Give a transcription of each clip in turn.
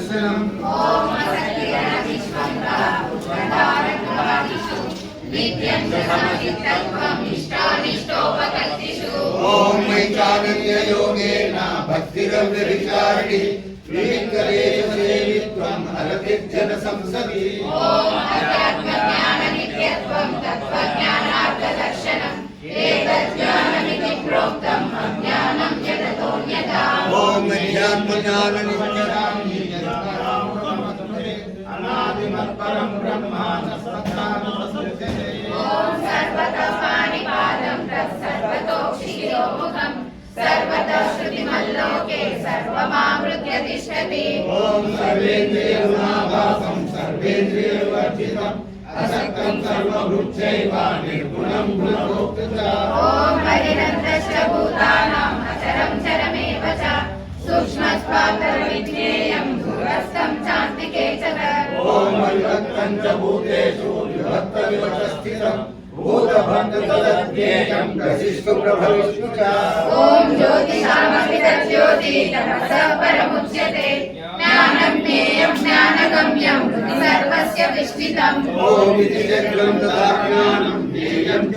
दर्शनम् ॐ वैचारिकयोगेन भक्तिरव्यभिचारिणि विवेकदेशसेवित्वम् हरतिर्जनसंसदि ॐ ज्ञानज्ञाननित्यरामि परम ब्रह्मा न सत्तानुपस्थिते ओम सर्वतः पाणिपादं तत्सर्वतोक्षिरो मुखं सर्वतः श्रुतिमल्लोके सर्वमावृत्य तिष्ठति ओम सर्वेन्द्रियगुणाभासं सर्वेन्द्रियवर्जितम् असक्तं सर्वभृक्षैव निर्गुणं गुणभोक्त ॐ परिणन्तश्च भूतानाम् अचरं चरमेव च सूक्ष्मस्वात्र ॐ विभक्तं च भूतेषु विभक्तमिव च स्थितम् भूतभङ्गतदज्ञेयं ग्रसिष्ठु प्रभविष्णु च। ॐ ज्योतिषामपि तमसः परमुच्यते। ज्ञानं ज्ञेयं ज्ञानगम्यं सर्वस्य विष्ठितम् ॐ इति चक्रं तथा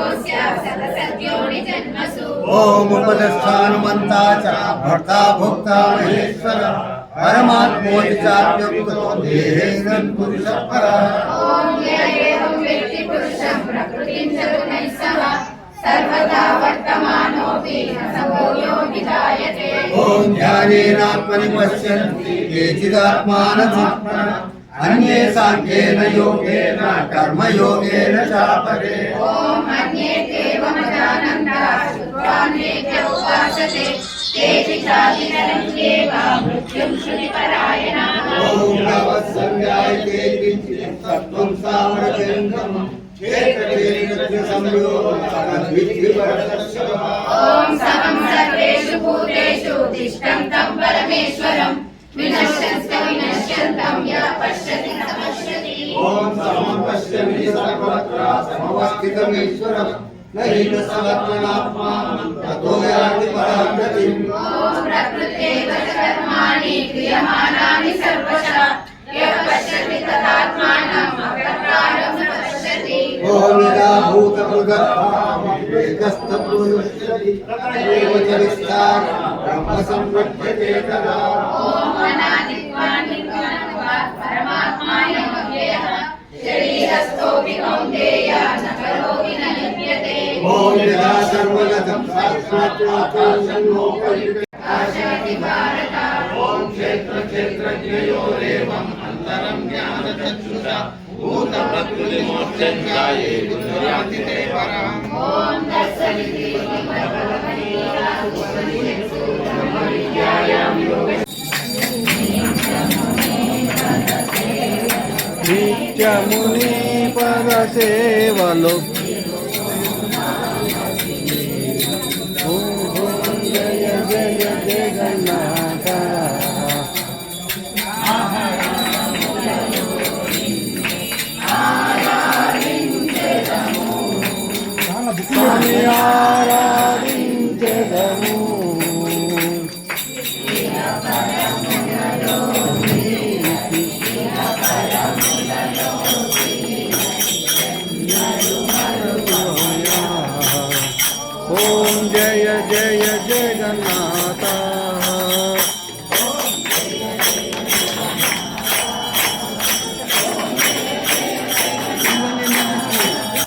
गुणसङ्गोऽस्य सदसद्योनि जन्मसु ॐ उपदस्थानुमन्ता च भर्ता भोक्ता महेश्वर परमात्मोति चाप्युक्तो देहेन पुरुषः परः ॐ य एवं वेत्ति पुरुषं प्रकृतिं च गुणैः सह सर्वदा वर्तमानोऽपि न समो योगि जायते ॐ ध्यानेनात्मनि पश्यन्ति केचिदात्मानमात्मनः అన్యే సాంఖ్యేన యోగేన కర్మయోగేన చాపరే. ఓం అన్యే దేవమదానంద శుద్ధాన్యే ఉపాసతే. తేషి సాధినరంగేవ మృత్యుం శృతి పరాయణాః ఓం నవసంగాయతే కించిత్ సత్వం సామరజంగం ఓం సవం సర్వేషు భూతేషు తిష్టం తం పరమేశ్వరం. వినశ ॐ समं पश्यमि सर्वत्र समवस्थितमीश्वरम् न हि न ततो याति परां गतिम् ॐ प्रकृत्यैव च कर्माणि क्रियमाणानि सर्वशः। यः पश्यति तदात्मानम् अकर्तारं न पश्यति ॐ यदा भूतभृगस्तपुरुष्यति एव च विस्तारं ब्रह्म संपद्यते तदा। ॐ शरीरस्थोऽपि कौन्तेय न करोति न लिप्यते ॐ यदा सर्वगतं साक्षात् आकाशन्नोपरि आशयति भारत ॐ क्षेत्र क्षेत्रज्ञयोरेवम् अन्तरं ज्ञानचक्षुषा भूतप्रकृतिमोक्षञ्जाये बुद्ध्याति ते నిత్యముని పద సేవలు